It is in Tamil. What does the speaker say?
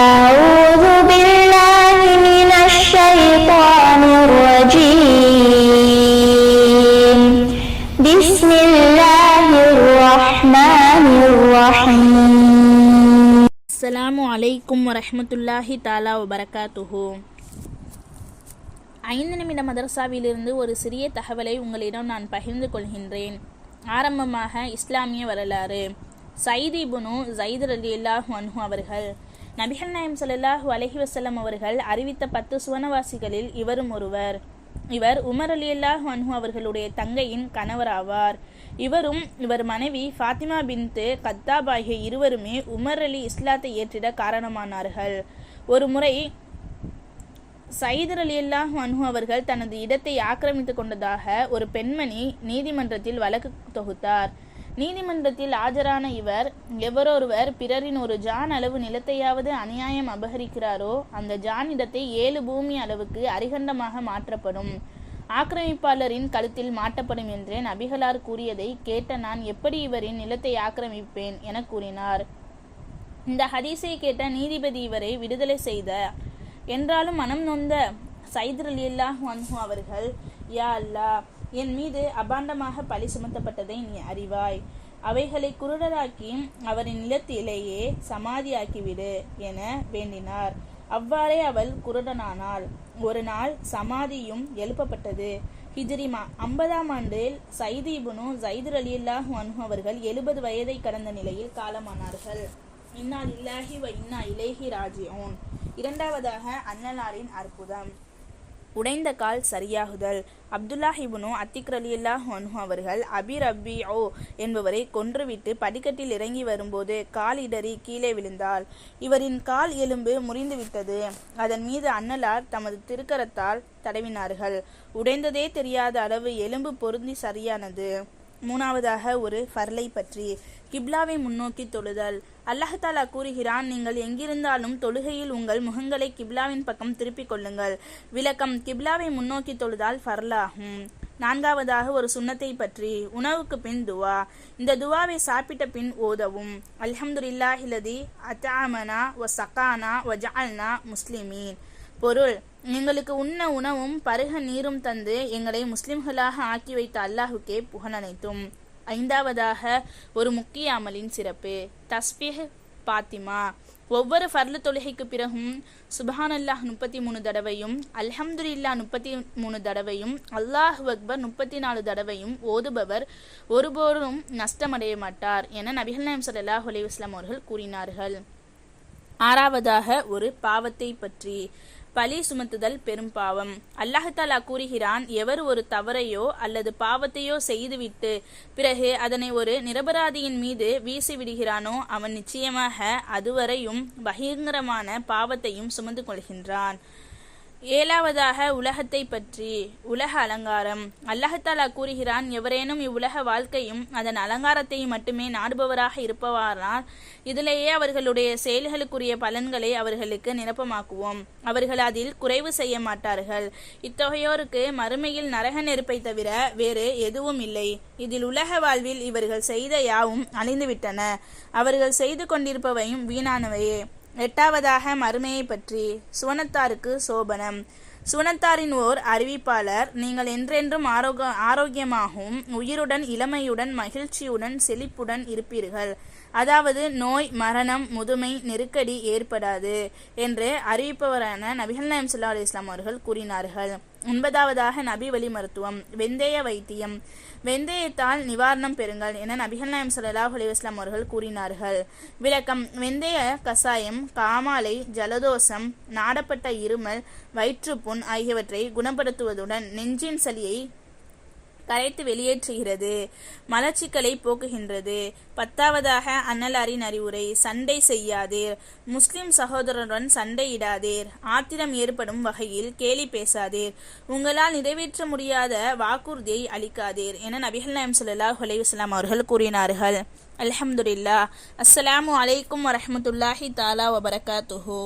أعوذ بالله من الشيطان الرجيم بسم الله الرحمن الرحيم அஸ்ஸலாமு அலைக்கும் வரஹ்மத்துல்லாஹி தாலா வபரகாத்துஹு ஐந்து நிமிட மதரசாவிலிருந்து ஒரு சிறிய தகவலை உங்களிடம் நான் பகிர்ந்து கொள்கின்றேன் ஆரம்பமாக இஸ்லாமிய வரலாறு சைதி புனு ஜைதர் அலி அல்லாஹு அன்ஹு அவர்கள் நபிகள் நாயம் சல்லாஹு அலஹி வசல்லம் அவர்கள் அறிவித்த பத்து சுவனவாசிகளில் இவரும் ஒருவர். இவர் உமர் அலி அல்லாஹ் அன்ஹு அவர்களுடைய தங்கையின் கணவராவார் இவரும் இவர் மனைவி ஃபாத்திமா பின்து கத்தாப் ஆகிய இருவருமே உமர் அலி இஸ்லாத்தை ஏற்றிட காரணமானார்கள். ஒரு முறை சைதர் அலி அல்லாஹ் அன்ஹு அவர்கள் தனது இடத்தை ஆக்கிரமித்துக் கொண்டதாக ஒரு பெண்மணி நீதிமன்றத்தில் வழக்கு தொகுத்தார். நீதிமன்றத்தில் ஆஜரான இவர் எவரொருவர் பிறரின் ஒரு ஜான் அளவு நிலத்தையாவது அநியாயம் அபகரிக்கிறாரோ அந்த ஜான் இடத்தை ஏழு பூமி அளவுக்கு அரிகண்டமாக மாற்றப்படும். ஆக்கிரமிப்பாளரின் கழுத்தில் மாட்டப்படும் என்று நபிகளார் கூறியதை கேட்ட நான் எப்படி இவரின் நிலத்தை ஆக்கிரமிப்பேன் என கூறினார். இந்த ஹதீஸை கேட்ட நீதிபதி இவரை விடுதலை செய்த. என்றாலும் மனம் நொந்த சைதர் அலி அல்லாஹ் அவர்கள் யா அல்லாஹ் என் மீது அபாண்டமாக பழி சுமத்தப்பட்டதை நீ அறிவாய். அவைகளை குருடராக்கி அவரின் நிலத்திலேயே சமாதியாக்கிவிடு என வேண்டினார். அவ்வாறே அவள் குருடனானாள். ஒரு நாள் சமாதியும் எழுப்பப்பட்டது. ஹிஜ்ரிமா ஐம்பதாம் ஆண்டில் சைதீபுனு ஜைது அலியுல்லாஹ் அனு அவர்கள் எழுபது வயதை கடந்த நிலையில் காலமானார்கள். இன்னா இல்லாஹி வ இன்னா இலேஹி ராஜியோன் இரண்டாவதாக அன்னலாரின் அற்புதம். உடைந்த கால் சரியாகுதல். அப்துல்லா இப்னு அத்திக் அவர்கள் அன்ஹு அவர்கள் அபி ஓ என்பவரை கொன்றுவிட்டு படிக்கட்டில் இறங்கி வரும்போது கால் இடறி கீழே விழுந்தாள். இவரின் கால் எலும்பு முறிந்துவிட்டது. அதன் மீது அன்னலார் தமது திருக்கரத்தால் தடவினார்கள். உடைந்ததே தெரியாத அளவு எலும்பு பொருந்தி சரியானது. மூணாவதாக ஒரு ஃபர்லை பற்றி கிப்லாவை முன்னோக்கி தொழுதல். அல்லாஹாலா கூறுகிறான் நீங்கள் எங்கிருந்தாலும் தொழுகையில் உங்கள் முகங்களை கிப்லாவின் பக்கம் திருப்பிக் கொள்ளுங்கள். விளக்கம் கிப்லாவை முன்னோக்கி தொழுதால் ஃபர்லாகும். நான்காவதாக ஒரு சுண்ணத்தை பற்றி உணவுக்கு பின் துவா. இந்த துவாவை சாப்பிட்ட பின் ஓதவும். அல்ஹம்துலில்லாஹிலதி அத்தாமனா ஒ சக்கானா ஒ ஜால்னா முஸ்லிமீன். பொருள் எங்களுக்கு உண்ண உணவும் பருக நீரும் தந்து எங்களை முஸ்லிம்களாக ஆக்கி வைத்த அல்லாஹுக்கே புகழனைத்தும் ஐந்தாவதாக ஒரு முக்கிய அமலின் சிறப்பு. தஸ்பீஹ் பாத்திமா. ஒவ்வொரு ஃபர்லு தொழுகைக்கு பிறகும் சுபஹான் அல்லாஹ் முப்பத்தி மூணு தடவையும் அல்ஹம்துலில்லா முப்பத்தி மூணு தடவையும் அல்லாஹ் அக்பர் முப்பத்தி நாலு தடவையும் ஓதுபவர் ஒருபோரும் நஷ்டமடைய மாட்டார் என நபிகள் நாயம் சல்லாஹ் அலி அவர்கள் கூறினார்கள். ஆறாவதாக ஒரு பாவத்தை பற்றி. பழி சுமத்துதல் பெரும் பாவம். அல்லாஹாலா கூறுகிறான் எவர் ஒரு தவறையோ அல்லது பாவத்தையோ செய்துவிட்டு பிறகு அதனை ஒரு நிரபராதியின் மீது வீசி விடுகிறானோ அவன் நிச்சயமாக அதுவரையும் பகிரங்கரமான பாவத்தையும் சுமந்து கொள்கின்றான். ஏழாவதாக உலகத்தை பற்றி உலக அலங்காரம். அல்லாஹாலா கூறுகிறான் எவரேனும் இவ்வுலக வாழ்க்கையும் அதன் அலங்காரத்தையும் மட்டுமே நாடுபவராக இருப்பவானால் இதிலேயே அவர்களுடைய செயல்களுக்குரிய பலன்களை அவர்களுக்கு நிரப்பமாக்குவோம். அவர்கள் அதில் குறைவு செய்ய மாட்டார்கள். இத்தொகையோருக்கு மறுமையில் நரக நெருப்பை தவிர வேறு எதுவும் இல்லை. இதில் உலக வாழ்வில் இவர்கள் செய்த யாவும் அழிந்துவிட்டன. அவர்கள் செய்து கொண்டிருப்பவையும் வீணானவையே. எட்டாவதாக மறுமையை பற்றி சுவனத்தாருக்கு சோபனம். சுவனத்தாரின் ஓர் அறிவிப்பாளர் நீங்கள் என்றென்றும் ஆரோக்க ஆரோக்கியமாகவும் உயிருடன் இளமையுடன் மகிழ்ச்சியுடன் செழிப்புடன் இருப்பீர்கள். அதாவது நோய் மரணம் முதுமை நெருக்கடி ஏற்படாது என்று அறிவிப்பவரான நபிகள் நாயம் சுல்லா அலி இஸ்லாம் அவர்கள் கூறினார்கள். ஒன்பதாவதாக நபி வழி மருத்துவம் வெந்தய வைத்தியம். வெந்தயத்தால் நிவாரணம் பெறுங்கள் என நபிகள் நாயம் சல்லாஹ் அலிவாஸ்லாம் அவர்கள் கூறினார்கள். விளக்கம் வெந்தய கசாயம் காமாலை ஜலதோஷம் நாடப்பட்ட இருமல் வயிற்றுப்புண் ஆகியவற்றை குணப்படுத்துவதுடன் நெஞ்சின் சளியை கரைத்து வெளியேற்றுகிறது. மலச்சிக்கலை போக்குகின்றது. பத்தாவதாக அன்னலாரின் அறிவுரை சண்டை செய்யாதீர். முஸ்லிம் சகோதரருடன் சண்டையிடாதீர். ஆத்திரம் ஏற்படும் வகையில் கேலி பேசாதீர். உங்களால் நிறைவேற்ற முடியாத வாக்குறுதியை அளிக்காதீர் என நபிகள் நாயம் ஸல்லல்லாஹு அலைஹி அவர்கள் கூறினார்கள். அலமதுல்லா அஸ்ஸலாமு அலைக்கும் வரமத்துல்லாஹி தாலா வபரகாத்துஹு.